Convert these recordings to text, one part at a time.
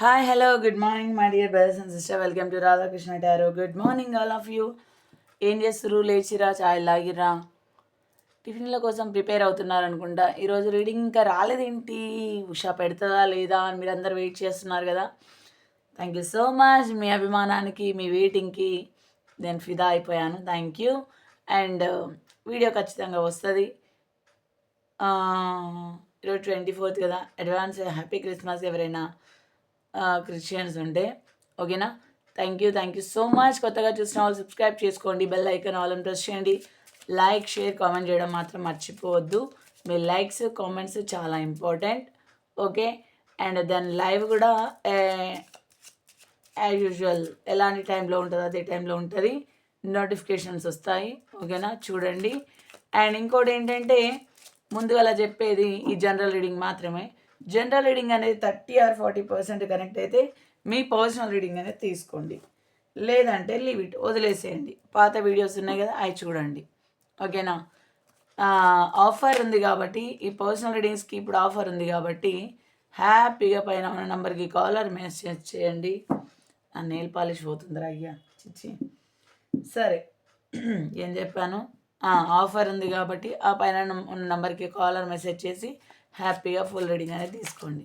Hi hello good morning my dear brothers and sister welcome to Radhakrishna tarot good morning all of you ఏం చేస్తున్నారు లేచిరా చాయ్ లాగిరా టిఫిన్ల కోసం prepare అవుతున్నారు అనుకుంటా. ఈరోజు reading ఇంకా రాలేదేంటి? ఉషా పెడుతుందా లేదా అని మీరు అందరు వెయిట్ చేస్తున్నారు కదా. థ్యాంక్ యూ సో మచ్ మీ అభిమానానికి మీ వెయిటింగ్కి నేను ఫిదా అయిపోయాను. థ్యాంక్ యూ అండ్ వీడియో ఖచ్చితంగా వస్తుంది. ఈరోజు ట్వంటీ ఫోర్త్ కదా. అడ్వాన్స్ హ్యాపీ క్రిస్మస్ ఎవరైనా. క్రిస్టియన్స్ ఉంటే. ఓకేనా? Thank you thank you so much కొత్తగా చూసిన వాళ్ళు సబ్స్క్రైబ్ చేసుకోండి. బెల్ ఐకన్ ఆల్ ప్రెస్ చేయండి. లైక్ షేర్ కామెంట్ చేయడం మాత్రం మర్చిపోవద్దు. మీ లైక్స్ కామెంట్స్ చాలా important okay? And then live కూడా యాజ్ యూజువల్ ఎలాంటి టైంలో ఉంటుందో అదే టైంలో ఉంటుంది. నోటిఫికేషన్స్ వస్తాయి. ఓకేనా? చూడండి. అండ్ ఇంకోటి ఏంటంటే ముందుగా చెప్పేది ఈ జనరల్ రీడింగ్ మాత్రమే. జనరల్ రీడింగ్ అనేది thirty or forty percent connect అయితే మీ పర్సనల్ రీడింగ్ అనేది తీసుకోండి. లేదంటే లీవ్ ఇట్ వదిలేసేయండి. పాత వీడియోస్ ఉన్నాయి కదా అవి చూడండి. ఓకేనా? ఆఫర్ ఉంది కాబట్టి ఈ పర్సనల్ రీడింగ్స్కి ఇప్పుడు ఆఫర్ ఉంది కాబట్టి హ్యాపీగా పైన ఉన్న నెంబర్కి కాలర్ మెసేజ్ చేయండి. ఆ నెయిల్ పాలిష్ పోతుందిరా అయ్యా చిచ్చి. సరే ఏం చెప్పాను? ఆఫర్ ఉంది కాబట్టి ఆ పైన ఉన్న నెంబర్కి కాలర్ మెసేజ్ చేసి హ్యాపీగా ఫుల్ రెడీగానే తీసుకోండి.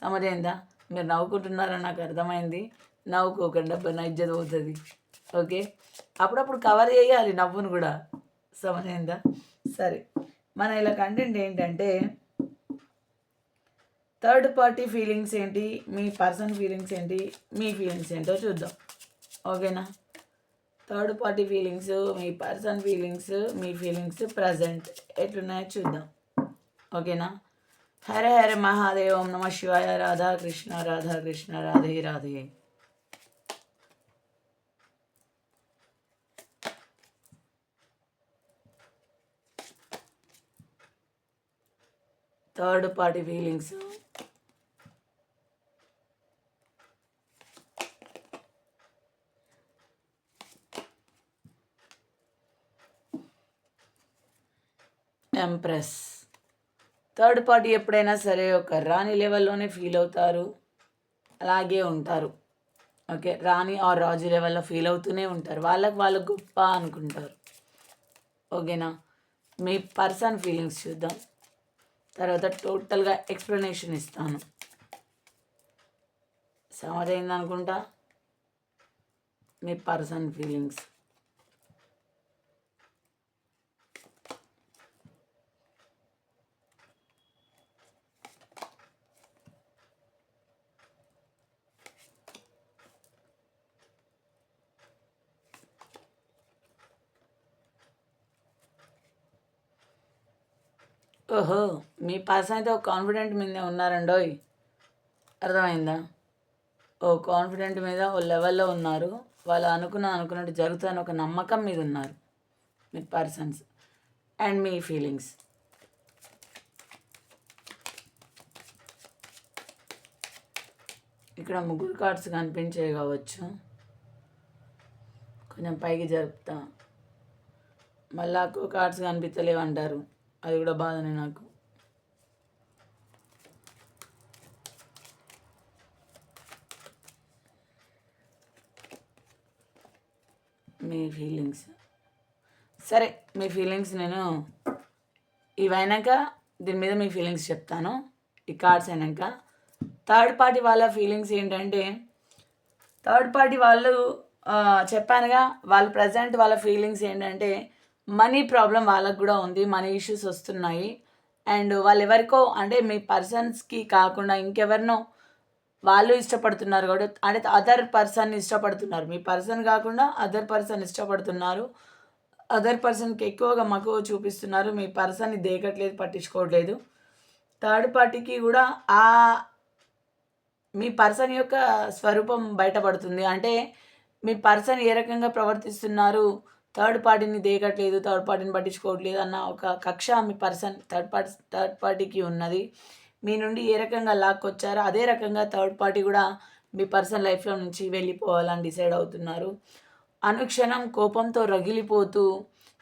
సమజైందా మీరు నవ్వుకుంటున్నారని నాకు అర్థమైంది. నవ్వుకోకండి డబ్బు నా ఇజ్జత పోతుంది ఓకే? అప్పుడప్పుడు కవర్ చేయాలి నవ్వును కూడా. సమజైందా సరే. మన ఇలా కంటెంట్ ఏంటంటే థర్డ్ పార్టీ ఫీలింగ్స్ ఏంటి? మీ పర్సన్ ఫీలింగ్స్ ఏంటి? మీ ఫీలింగ్స్ ఏంటో చూద్దాం. ఓకేనా? థర్డ్ పార్టీ ఫీలింగ్స్ మీ పర్సన్ ఫీలింగ్స్ మీ ఫీలింగ్స్ ప్రజెంట్ ఎట్లున్నాయో చూద్దాం. ఓకేనా? హరే హరే మహాదేవ్ ఓం నమ శివాయ Radha Krishna Radha Krishna Radhe Radhe third party feelings empress third party ఎప్పుడైనా సరే ఒక రాణి లెవెల్లోనే ఫీల్ అవుతారు. అలాగే ఉంటారు. ఓకే రాణి ఆర్ రాజు లెవెల్లో ఫీల్ అవుతూనే ఉంటారు. వాళ్ళకి వాళ్ళు గొప్ప అనుకుంటారు. ఓకేనా? మీ పర్సన్ ఫీలింగ్స్ చూద్దాం. తర్వాత టోటల్గా ఎక్స్ప్లెనేషన్ ఇస్తాను. సమరైంది అనుకుంటా మీ పర్సన్ ఫీలింగ్స్. ఓహో మీ పర్సన్ అయితే ఒక కాన్ఫిడెంట్ మీదే ఉన్నారండోయ్ అర్థమైందా? ఓ కాన్ఫిడెంట్ మీద ఓ లెవెల్లో ఉన్నారు. వాళ్ళు అనుకున్న అనుకున్నట్టు జరుగుతుందని ఒక నమ్మకం మీద ఉన్నారు. మీ పర్సన్స్ అండ్ మీ ఫీలింగ్స్ ఇక్కడ ముగ్గురు కార్డ్స్ కనిపించే కావచ్చు. కొంచెం పైకి జరుపుతా. మళ్ళీ కార్డ్స్ కనిపించలేవు అది కూడా బాధనే నాకు. మీ ఫీలింగ్స్ సరే మీ ఫీలింగ్స్ నేను ఇవైనాక దీని మీద మీ ఫీలింగ్స్ చెప్తాను. ఈ కార్డ్స్ అయినాక. థర్డ్ పార్టీ వాళ్ళ ఫీలింగ్స్ ఏంటంటే థర్డ్ పార్టీ వాళ్ళు చెప్పానుగా వాళ్ళ ప్రజెంట్ వాళ్ళ ఫీలింగ్స్ ఏంటంటే మనీ ప్రాబ్లం వాళ్ళకు కూడా ఉంది మనీ ఇష్యూస్ వస్తున్నాయి. అండ్ వాళ్ళు ఎవరికో అంటే మీ పర్సన్స్కి కాకుండా ఇంకెవరినో వాళ్ళు ఇష్టపడుతున్నారు కూడా అంటే అదర్ పర్సన్ ఇష్టపడుతున్నారు. మీ పర్సన్ కాకుండా అదర్ పర్సన్ ఇష్టపడుతున్నారు. అదర్ పర్సన్కి ఎక్కువగా మక్కువ చూపిస్తున్నారు. మీ పర్సన్ని దేకట్లేదు పట్టించుకోవట్లేదు. థర్డ్ పార్టీకి కూడా ఆ మీ పర్సన్ యొక్క స్వరూపం బయటపడుతుంది. అంటే మీ పర్సన్ ఏ రకంగా ప్రవర్తిస్తున్నారు థర్డ్ పార్టీని దేగట్లేదు థర్డ్ పార్టీని పట్టించుకోవట్లేదు అన్న ఒక కక్ష మీ పర్సన్ థర్డ్ పార్టీ థర్డ్ పార్టీకి ఉన్నది. మీ నుండి ఏ రకంగా లాక్కొచ్చారో అదే రకంగా థర్డ్ పార్టీ కూడా మీ పర్సన్ లైఫ్లో నుంచి వెళ్ళిపోవాలని డిసైడ్ అవుతున్నారు. అనుక్షణం కోపంతో రగిలిపోతూ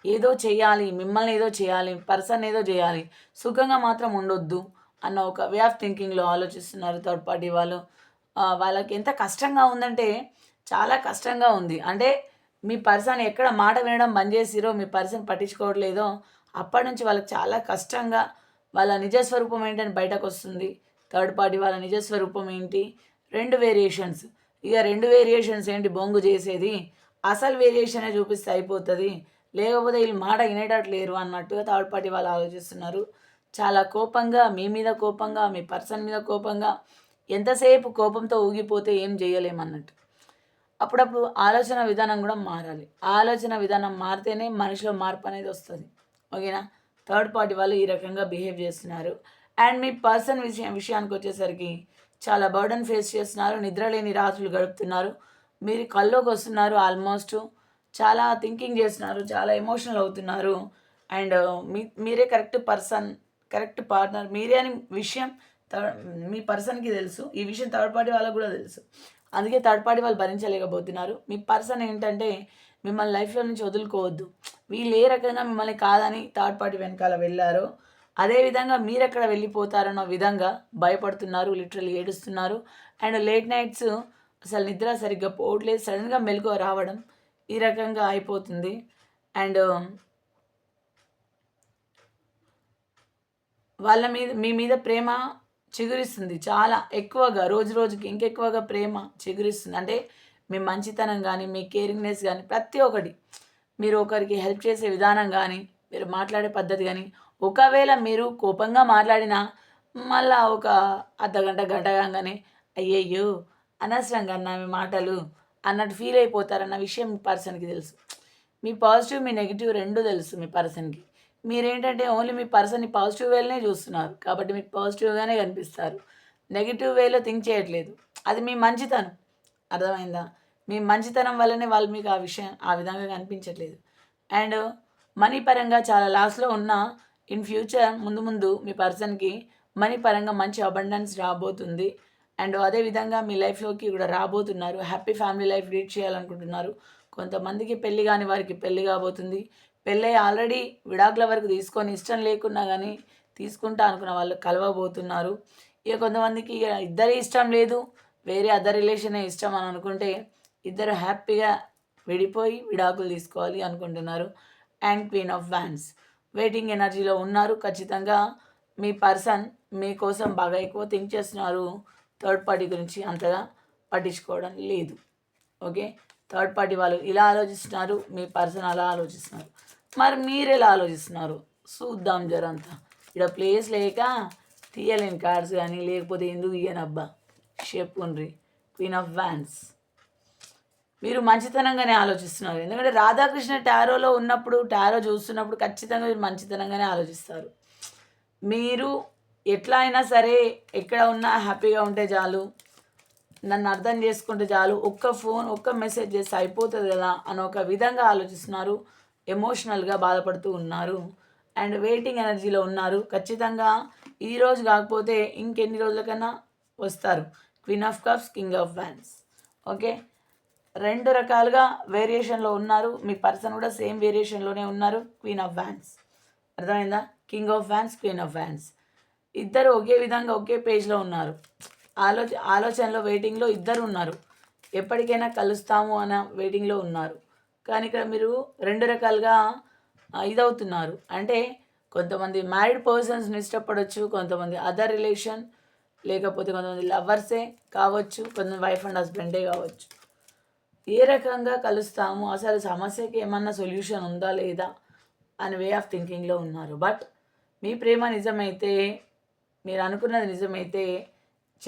ఏదో చేయాలి మిమ్మల్ని ఏదో చేయాలి పర్సన్ ఏదో చేయాలి సుఖంగా మాత్రం ఉండొద్దు అన్న ఒక వే ఆఫ్ థింకింగ్లో ఆలోచిస్తున్నారు థర్డ్ పార్టీ వాళ్ళు. వాళ్ళకి ఎంత కష్టంగా ఉందంటే చాలా కష్టంగా ఉంది. అంటే మీ పర్సన్ ఎక్కడ మాట వినడం బంద్ చేసిరో మీ పర్సన్ పట్టించుకోవట్లేదో అప్పటి నుంచి వాళ్ళకి చాలా కష్టంగా వాళ్ళ నిజస్వరూపం ఏంటని బయటకు వస్తుంది థర్డ్ పార్టీ వాళ్ళ నిజస్వరూపం ఏంటి? రెండు వేరియేషన్స్. ఇక రెండు వేరియేషన్స్ ఏంటి బొంగు చేసేది? అసలు వేరియేషనే చూపిస్తే అయిపోతుంది. లేకపోతే వీళ్ళు మాట వినేటట్లేరు అన్నట్టుగా థర్డ్ పార్టీ వాళ్ళు ఆలోచిస్తున్నారు. చాలా కోపంగా మీ మీద కోపంగా మీ పర్సన్ మీద కోపంగా ఎంతసేపు కోపంతో ఊగిపోతే ఏం చేయలేమన్నట్టు. అప్పుడప్పుడు ఆలోచన విధానం కూడా మారాలి. ఆలోచన విధానం మారితేనే మనిషిలో మార్పు అనేది వస్తుంది. ఓకేనా? థర్డ్ పార్టీ వాళ్ళు ఈ రకంగా బిహేవ్ చేస్తున్నారు. అండ్ మీ పర్సన్ విషయం విషయానికి వచ్చేసరికి చాలా బర్డన్ ఫేస్ చేస్తున్నారు. నిద్రలేని రాత్రులు గడుపుతున్నారు. మీరు కల్లోకి వస్తున్నారు ఆల్మోస్ట్. చాలా థింకింగ్ చేస్తున్నారు. చాలా ఎమోషనల్ అవుతున్నారు. అండ్ మీ మీరే కరెక్ట్ పర్సన్ కరెక్ట్ పార్ట్నర్. మీరే అని విషయం థర్డ్ మీ పర్సన్కి తెలుసు. ఈ విషయం థర్డ్ పార్టీ వాళ్ళకు కూడా తెలుసు. అందుకే థర్డ్ పార్టీ వాళ్ళు భరించలేకపోతున్నారు. మీ పర్సన్ ఏంటంటే మిమ్మల్ని లైఫ్లో నుంచి వదులుకోవద్దు. వీళ్ళు ఏ రకంగా మిమ్మల్ని కాదని థర్డ్ పార్టీ వెనకాల వెళ్ళారో అదేవిధంగా మీరు ఎక్కడ వెళ్ళిపోతారన్న విధంగా భయపడుతున్నారు లిటరల్లీ ఏడుస్తున్నారు. అండ్ లేట్ నైట్స్ అసలు నిద్ర సరిగ్గా పోవట్లేదు. సడన్గా మెలకు రావడం ఈ రకంగా అయిపోతుంది. అండ్ um, వాళ్ళ మీద మీ మీద ప్రేమ చిగురిస్తుంది. చాలా ఎక్కువగా రోజు రోజుకి ఇంకెక్కువగా ప్రేమ చిగురిస్తుంది. అంటే మీ మంచితనం కానీ మీ కేరింగ్నెస్ కానీ ప్రతి ఒక్కటి. మీరు ఒకరికి హెల్ప్ చేసే విధానం కానీ మీరు మాట్లాడే పద్ధతి కానీ ఒకవేళ మీరు కోపంగా మాట్లాడినా మళ్ళా ఒక అర్ధగంట గంట కాగానే అయ్యయ్యో! అనవసరంగా అన్న మీ మాటలు అన్నట్టు ఫీల్ అయిపోతారన్న విషయం మీ పర్సన్కి తెలుసు. మీ పాజిటివ్ మీ నెగిటివ్ రెండు తెలుసు మీ పర్సన్కి. మీరేంటంటే ఓన్లీ మీ పర్సన్ని పాజిటివ్ వేలోనే చూస్తున్నారు. కాబట్టి మీకు పాజిటివ్గానే కనిపిస్తారు. నెగిటివ్ వేలో థింక్ చేయట్లేదు. అది మీ మంచితనం. అర్థమైందా? మీ మంచితనం వల్లనే వాళ్ళు మీకు ఆ విషయం ఆ విధంగా కనిపించట్లేదు. అండ్ మనీ పరంగా చాలా లాస్లో ఉన్న ఇన్ ఫ్యూచర్ ముందు ముందు మీ పర్సన్కి మనీ పరంగా మంచి అబండెన్స్ రాబోతుంది. అండ్ అదేవిధంగా మీ లైఫ్లోకి కూడా రాబోతున్నారు. హ్యాపీ ఫ్యామిలీ లైఫ్ లీడ్ చేయాలనుకుంటున్నారు. కొంతమందికి పెళ్ళి కాని వారికి పెళ్ళి కాబోతుంది. పెళ్ళై ఆల్రెడీ విడాకుల వరకు తీసుకొని ఇష్టం లేకున్నా కానీ తీసుకుంటా అనుకున్న వాళ్ళు కలవబోతున్నారు. ఇక కొంతమందికి ఇక ఇద్దరి ఇష్టం లేదు వేరే అదర్ రిలేషనే ఇష్టం అని అనుకుంటే ఇద్దరు హ్యాపీగా విడిపోయి విడాకులు తీసుకోవాలి అనుకుంటున్నారు. And queen of wands waiting ఎనర్జీలో ఉన్నారు. ఖచ్చితంగా మీ పర్సన్ మీకోసం బాగా ఎక్కువ థింక్ చేస్తున్నారు. థర్డ్ పార్టీ గురించి అంతగా పట్టించుకోవడం లేదు. ఓకే? థర్డ్ పార్టీ వాళ్ళు ఇలా ఆలోచిస్తున్నారు మీ పర్సన్ అలా ఆలోచిస్తున్నారు. మరి మీరు ఎలా ఆలోచిస్తున్నారు? చూద్దాం జరంతా. ఇక్కడ ప్లేస్ లేక తీయలేని కార్డ్స్ కానీ లేకపోతే ఎందుకు ఇయ్యనబ్బా చెప్పుండ్రి. క్వీన్ ఆఫ్ వ్యాన్స్ మీరు మంచితనంగానే ఆలోచిస్తున్నారు. ఎందుకంటే రాధాకృష్ణ టారోలో ఉన్నప్పుడు టారో చూస్తున్నప్పుడు ఖచ్చితంగా మీరు మంచితనంగానే ఆలోచిస్తారు. మీరు ఎట్లా అయినా సరే ఎక్కడ ఉన్నా హ్యాపీగా ఉంటే చాలు. నన్ను అర్థం చేసుకుంటే చాలు. ఒక్క ఫోన్ ఒక్క మెసేజ్ చేస్తే అయిపోతుంది కదా అని ఒక విధంగా ఆలోచిస్తున్నారు. ఎమోషనల్గా బాధపడుతూ ఉన్నారు. అండ్ వెయిటింగ్ ఎనర్జీలో ఉన్నారు. ఖచ్చితంగా ఈ రోజు కాకపోతే ఇంకెన్ని రోజులకన్నా వస్తారు. Queen of cups king of wands okay రెండు రకాలుగా వేరియేషన్లో ఉన్నారు. మీ పర్సన్ కూడా సేమ్ వేరియేషన్లోనే ఉన్నారు. క్వీన్ ఆఫ్ వ్యాన్స్ అర్థమైందా? King of wands queen of wands ఇద్దరు ఒకే విధంగా ఒకే పేజ్లో ఉన్నారు. ఆలోచ ఆలోచనలో వెయిటింగ్లో ఇద్దరు ఉన్నారు ఎప్పటికైనా కలుస్తాము అన్న వెయిటింగ్లో ఉన్నారు. కానీ ఇక్కడ మీరు రెండు రకాలుగా ఇదవుతున్నారు. అంటే కొంతమంది మ్యారీడ్ పర్సన్స్ని ఇష్టపడవచ్చు కొంతమంది అదర్ రిలేషన్ లేకపోతే కొంతమంది లవర్సే కావచ్చు కొంతమంది వైఫ్ అండ్ హస్బెండే కావచ్చు. ఏ రకంగా కలుస్తాము అసలు సమస్యకి ఏమన్నా సొల్యూషన్ ఉందా లేదా అని వే ఆఫ్ థింకింగ్లో ఉన్నారు. బట్ మీ ప్రేమ నిజమైతే మీరు అనుకున్నది నిజమైతే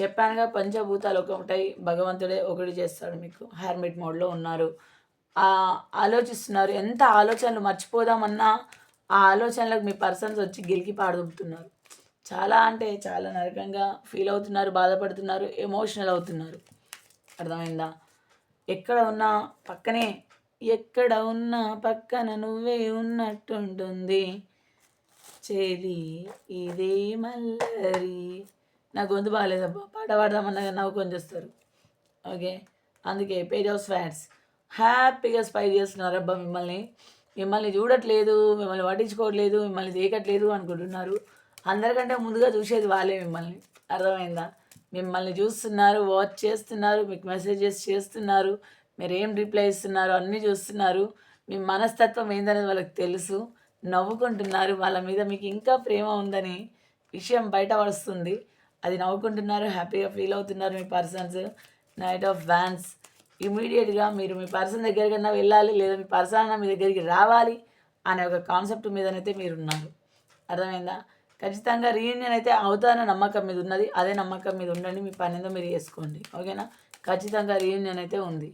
చెప్పానుగా పంచభూతాలు ఒకటై భగవంతుడే ఒకటి చేస్తాడు మీకు. హ్యార్మిట్ మోడ్లో ఉన్నారు. ఆలోచిస్తున్నారు. ఎంత ఆలోచనలు మర్చిపోదామన్నా ఆ ఆలోచనలకు మీ పర్సన్స్ వచ్చి గెలికి పాడదుపుతున్నారు చాలా అంటే చాలా నరకంగా ఫీల్ అవుతున్నారు బాధపడుతున్నారు ఎమోషనల్ అవుతున్నారు. అర్థమైందా? ఎక్కడ ఉన్నా పక్కనే ఎక్కడ ఉన్నా పక్కన నువ్వే ఉన్నట్టుంటుంది. చెలి ఇదే మల్లరి. నా గొంతు బాగాలేదబ్బా పాట పాడదామన్నా కానీ నవ్వుకొని చేస్తారు. ఓకే అందుకే పేజ్ ఆఫ్ ఫ్యాట్స్ హ్యాపీగా స్పై చేస్తున్నారు అబ్బా మిమ్మల్ని. మిమ్మల్ని చూడట్లేదు మిమ్మల్ని పట్టించుకోవట్లేదు మిమ్మల్ని చేయట్లేదు అనుకుంటున్నారు. అందరికంటే ముందుగా చూసేది వాళ్ళే మిమ్మల్ని. అర్థమైందా? మిమ్మల్ని చూస్తున్నారు వాచ్ చేస్తున్నారు మీకు మెసేజెస్ చేస్తున్నారు మీరు ఏం రిప్లై ఇస్తున్నారు అన్నీ చూస్తున్నారు. మీ మనస్తత్వం ఏందనేది వాళ్ళకి తెలుసు. నవ్వుకుంటున్నారు. వాళ్ళ మీద మీకు ఇంకా ప్రేమ ఉందని విషయం బయట వస్తుంది. అది నవ్వుకుంటున్నారు హ్యాపీగా ఫీల్ అవుతున్నారు మీ పర్సన్స్. నైట్ ఆఫ్ వ్యాన్స్ ఇమీడియట్గా మీరు మీ పర్సన్ దగ్గరికన్నా వెళ్ళాలి లేదా మీ పర్సన్ మీ దగ్గరికి రావాలి అనే ఒక కాన్సెప్ట్ మీదనైతే మీరు ఉన్నారు అర్థమైందా? ఖచ్చితంగా రీయూనియన్ అయితే అవుతారన్న నమ్మకం మీద ఉన్నది. అదే నమ్మకం మీద ఉండండి మీ పని మీరు చేసుకోండి. ఓకేనా? ఖచ్చితంగా రీయూనియన్ అయితే ఉంది.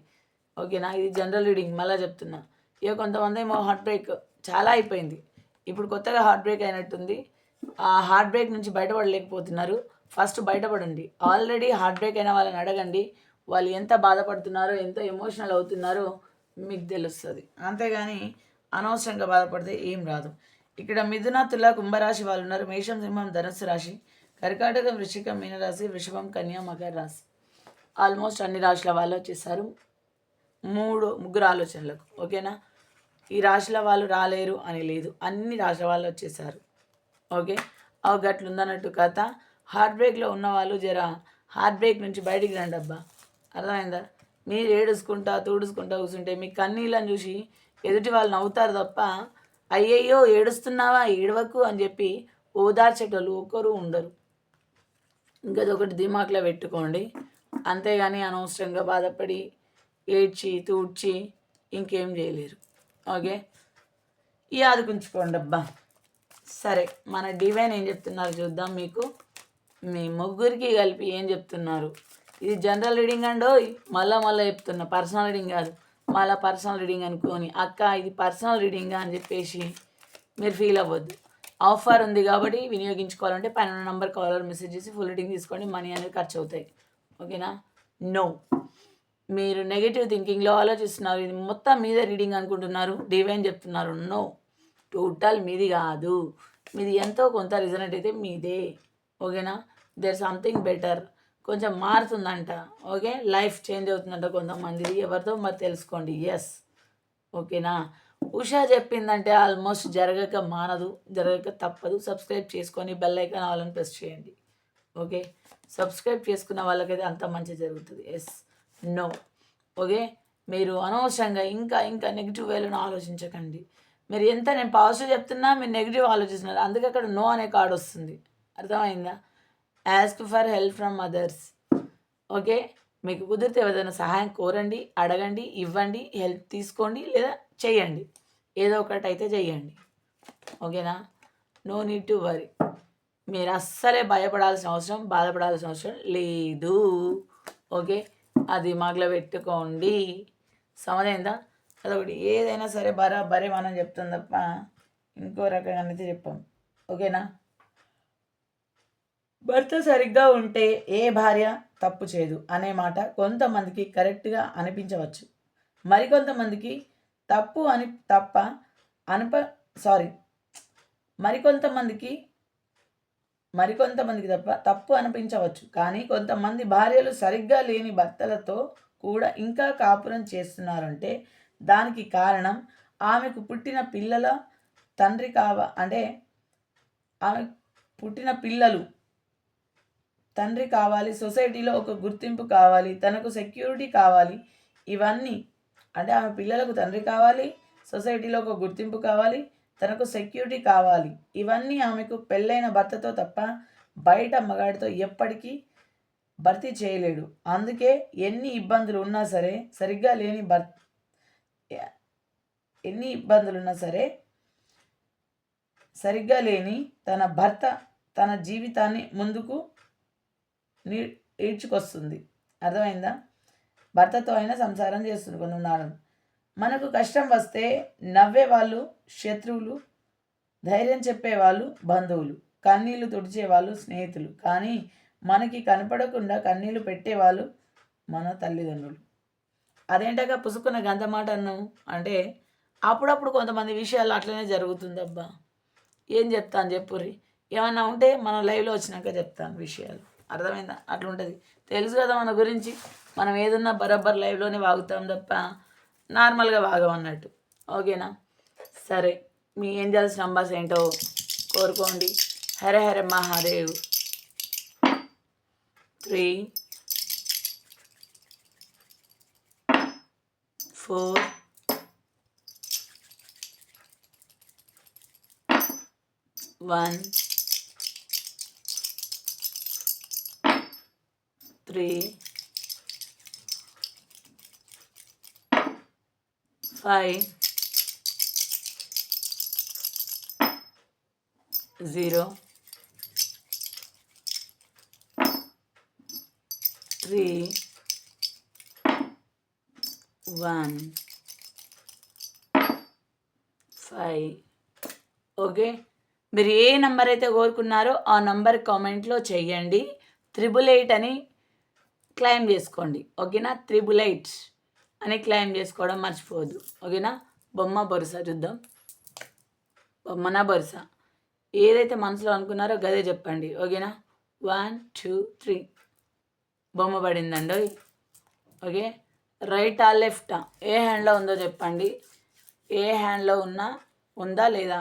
ఓకేనా? ఇది జనరల్ రీడింగ్ మళ్ళీ చెప్తున్నా. ఇక కొంతమంది ఏమో హార్ట్ బ్రేక్ చాలా అయిపోయింది. ఇప్పుడు కొత్తగా హార్ట్ బ్రేక్ అయినట్టుంది. ఆ హార్ట్ బ్రేక్ నుంచి బయటపడలేకపోతున్నారు. ఫస్ట్ బయటపడండి. ఆల్రెడీ హార్ట్ బ్రేక్ అయిన వాళ్ళని అడగండి. వాళ్ళు ఎంత బాధపడుతున్నారో ఎంత ఎమోషనల్ అవుతున్నారో మీకు తెలుస్తుంది. అంతేగాని అనవసరంగా బాధపడితే ఏం రాదు. ఇక్కడ మిథున తుల కుంభరాశి వాళ్ళు ఉన్నారు. మేషం సింహం ధనుస్సు రాశి. కర్కాటకం వృషికం మీనరాశి వృషభం కన్యా మకర రాశి. ఆల్మోస్ట్ అన్ని రాశుల వాళ్ళు వచ్చేసారు. మూడు ముగ్గురు ఆలోచనలకు ఓకేనా? ఈ రాశుల వాళ్ళు రాలేరు అని లేదు. అన్ని రాశుల వాళ్ళు వచ్చేసారు. ఓకే? అవి గట్లు ఉందన్నట్టు కథ. హార్ట్ బ్రేక్లో ఉన్నవాళ్ళు జరా జర హార్ట్ బ్రేక్ నుంచి బయటికి రండి అబ్బా. అర్థమైందా? మీరు ఏడుచుకుంటా తూడుచుకుంటా కూర్చుంటే మీ కన్నీళ్ళని చూసి ఎదుటి వాళ్ళు నవ్వుతారు తప్ప అయ్యయ్యో ఏడుస్తున్నావా ఏడవకు అని చెప్పి ఓదార్చేటోళ్ళు ఒక్కరు ఉండరు. ఇంకా ఒకటి దిమాక్లో పెట్టుకోండి. అంతేగాని అనవసరంగా బాధపడి ఏడ్చి తూడ్చి ఇంకేం చేయలేరు. ఓకే? ఈ ఆదుకుంచుకోండి అబ్బా. సరే మన డివైన్ ఏం చెప్తున్నారు చూద్దాం మీకు. మీ ముగ్గురికి కలిపి ఏం చెప్తున్నారు? ఇది జనరల్ రీడింగ్ అండో మళ్ళా మళ్ళీ చెప్తున్నా. పర్సనల్ రీడింగ్ కాదు. మళ్ళీ పర్సనల్ రీడింగ్ అనుకోని. అక్క ఇది పర్సనల్ రీడింగ్ అని చెప్పేసి మీరు ఫీల్ అవ్వద్దు. ఆఫర్ ఉంది కాబట్టి వినియోగించుకోవాలంటే పైన నంబర్ కాలర్ మెసేజ్ చేసి ఫుల్ రీడింగ్ తీసుకోండి. మనీ అనేది ఖర్చు అవుతాయి. ఓకేనా? నో. మీరు నెగిటివ్ థింకింగ్లో ఆలోచిస్తున్నారు. ఇది మొత్తం మీదే రీడింగ్ అనుకుంటున్నారు. డివైన్ చెప్తున్నారు. నో. టోటల్ మీది కాదు. మీది ఎంతో కొంత రిజనెట్ అయితే మీదే. ఓకేనా? దేర్ సంథింగ్ బెటర్ కొంచెం మారుతుందంట. ఓకే? లైఫ్ చేంజ్ అవుతుందంట కొంతమందిది. ఎవరితో మరి తెలుసుకోండి. ఎస్ ఓకేనా? ఉషా చెప్పిందంటే ఆల్మోస్ట్ జరగక మానదు. జరగక తప్పదు. సబ్స్క్రైబ్ చేసుకొని బెల్ ఐకాన్ ఆల్ని ప్రెస్ చేయండి. ఓకే? సబ్స్క్రైబ్ చేసుకున్న వాళ్ళకైతే అంత మంచి జరుగుతుంది. Yes no okay? మీరు అనవసరంగా ఇంకా ఇంకా నెగిటివ్ వేలను ఆలోచించకండి. మీరు ఎంత నేను పాజిటివ్ చెప్తున్నా మీరు నెగిటివ్ ఆలోచిస్తున్నారు. అందుకే అక్కడ నో అనే కార్డ్ వస్తుంది. అర్థమైందా? Ask for help from others okay మీకు కుదిరితే ఏదైనా సహాయం కోరండి అడగండి ఇవ్వండి హెల్ప్ తీసుకోండి లేదా చేయండి. ఏదో ఒకటి అయితే చేయండి. ఓకేనా నో? నీడ్ టు వరీ మీరు అస్సలే భయపడాల్సిన అవసరం బాధపడాల్సిన అవసరం లేదు. ఓకే అది మగల పెట్టుకోండి. సమదైందా? అదొకటి. ఏదైనా సరే బరాబరే మనం చెప్తాం తప్ప ఇంకో రకంగా అయితే చెప్పాం. ఓకేనా భర్త సరిగ్గా ఉంటే ఏ భార్య తప్పు చేయదు అనే మాట కొంతమందికి కరెక్ట్గా అనిపించవచ్చు. మరికొంతమందికి తప్పు అని తప్ప అనుప సారీ మరికొంతమందికి మరికొంతమందికి తప్ప తప్పు అనిపించవచ్చు. కానీ కొంతమంది భార్యలు సరిగ్గా లేని భర్తలతో కూడా ఇంకా కాపురం చేస్తున్నారంటే దానికి కారణం ఆమెకు పుట్టిన పిల్లల తండ్రి కావ అంటే ఆమె పుట్టిన పిల్లలు తండ్రి కావాలి సొసైటీలో ఒక గుర్తింపు కావాలి తనకు సెక్యూరిటీ కావాలి ఇవన్నీ అంటే ఆమె పిల్లలకు తండ్రి కావాలి సొసైటీలో ఒక గుర్తింపు కావాలి తనకు సెక్యూరిటీ కావాలి ఇవన్నీ ఆమెకు పెళ్ళైన భర్తతో తప్ప బయట మగాడితో ఎప్పటికీ భర్తీ చేయలేడు. అందుకే ఎన్ని ఇబ్బందులు ఉన్నా సరే సరిగ్గా లేని భర్ ఎన్ని ఇబ్బందులు ఉన్నా సరే సరిగ్గా లేని తన భర్త తన జీవితాన్ని ముందుకు నీ ఈడ్చుకొస్తుంది. అర్థమైందా? భర్తతో అయినా సంసారం చేస్తుంది కొంతమంది మనకు కష్టం వస్తే నవ్వే వాళ్ళు శత్రువులు ధైర్యం చెప్పేవాళ్ళు బంధువులు కన్నీళ్ళు తుడిచేవాళ్ళు స్నేహితులు. కానీ మనకి కనపడకుండా కన్నీళ్ళు పెట్టేవాళ్ళు మన తల్లిదండ్రులు. అదేంటగా పుసుకున్న గంధ మాట అన్నావు? అంటే అప్పుడప్పుడు కొంతమంది విషయాలు అట్లనే జరుగుతుందబ్బా. ఏం చెప్తాను చెప్పుర్రి ఏమన్నా ఉంటే మన లైవ్లో వచ్చినాక చెప్తాను విషయాలు. అర్థమైందా? అట్లా ఉంటుంది తెలుసు కదా మన గురించి. మనం ఏదన్నా బరబ్బర్ లైవ్లోనే వాగుతాం తప్ప నార్మల్గా వాగమన్నట్టు ఓకేనా? సరే. మీ ఏంజల్స్ నంబర్స్ ఏంటో కోరుకోండి. హర హర Mahadev. Three four one three five zero three one five okay మీరు ఏ నెంబర్ అయితే కోరుకున్నారో ఆ నెంబర్ కామెంట్లో చెయ్యండి త్రిబుల్ ఎయిట్ అని క్లైమ్ చేసుకోండి. ఓకేనా? త్రిబుల్ ఎయిట్ అని క్లైమ్ చేసుకోవడం మర్చిపోవద్దు. ఓకేనా? బొమ్మ భరోసా చూద్దాం. బొమ్మన భరోసా ఏదైతే మనసులో అనుకున్నారో గదే చెప్పండి. ఓకేనా? One two three. బొమ్మ పడిందండి ఓకే? రైటా లెఫ్టా? ఏ హ్యాండ్లో ఉందో చెప్పండి. ఏ హ్యాండ్లో ఉన్నా ఉందా లేదా?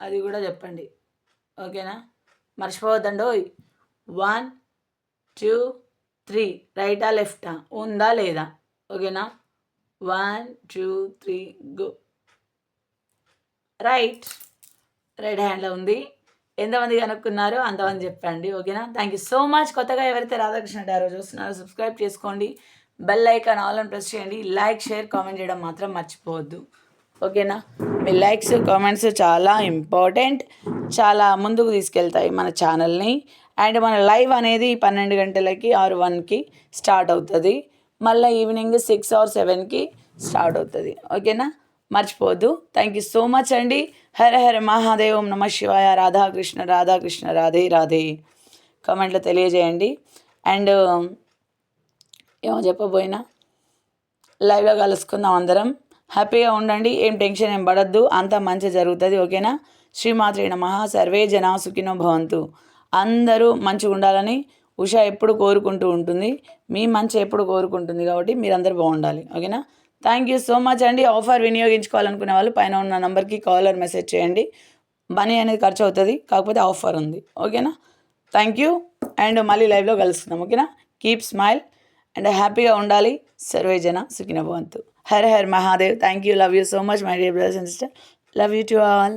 అది కూడా చెప్పండి. ఓకేనా? మర్చిపోవద్దండి ఓయ్. వన్ టూ త్రీ రైటా లెఫ్టా? ఉందా లేదా? ఓకేనా? One two three go. Right. Right హ్యాండ్లో ఉంది. ఎంతమంది కనుక్కున్నారో అంతమంది చెప్పండి ఓకేనా? Thank you so much. కొత్తగా ఎవరైతే రాధాకృష్ణ డారో చూస్తున్నారో సబ్స్క్రైబ్ చేసుకోండి. బెల్ ఐకాన్ ఆల్ అని ప్రెస్ చేయండి. లైక్ షేర్ కామెంట్ చేయడం మాత్రం మర్చిపోవద్దు ఓకేనా? మీ లైక్స్ కామెంట్స్ చాలా ఇంపార్టెంట్. చాలా ముందుకు తీసుకెళ్తాయి మన ఛానల్ని. అండ్ మన లైవ్ అనేది పన్నెండు గంటలకి ఆరు వన్కి స్టార్ట్ అవుతుంది. మళ్ళీ ఈవినింగ్ సిక్స్ ఆర్ సెవెన్కి స్టార్ట్ అవుతుంది. ఓకేనా? మర్చిపోవద్దు. థ్యాంక్ యూ సో మచ్ అండి. హర హర మహాదేవం నమ శివాయ రాధాకృష్ణ రాధాకృష్ణ రాధే రాధే. కామెంట్లో తెలియజేయండి. అండ్ ఏమో చెప్పబోయినా? లైవ్లో కలుసుకుందాం అందరం. హ్యాపీగా ఉండండి. ఏం టెన్షన్ ఏం పడద్దు. అంతా మంచి జరుగుతుంది. ఓకేనా? శ్రీమాత్రి నమ. సర్వే జనా సుఖినో భవంతు. అందరూ మంచిగా ఉండాలని ఉష ఎప్పుడు కోరుకుంటూ ఉంటుంది. మీ మంచి ఎప్పుడు కోరుకుంటుంది కాబట్టి మీరందరూ బాగుండాలి. ఓకేనా? థ్యాంక్ యూ సో మచ్ అండి. ఆఫర్ వినియోగించుకోవాలనుకునే వాళ్ళు పైన ఉన్న నెంబర్కి కాలర్ మెసేజ్ చేయండి. మనీ అనేది ఖర్చు అవుతుంది. కాకపోతే ఆఫర్ ఉంది. ఓకేనా? థ్యాంక్ యూ అండ్ మళ్ళీ లైవ్లో కలుస్తున్నాం. ఓకేనా? కీప్ స్మైల్ అండ్ హ్యాపీగా ఉండాలి. సర్వే జన సుఖిన భవంతు. Her her Mahadev. Thank you love you so much my dear brothers and sister love you to all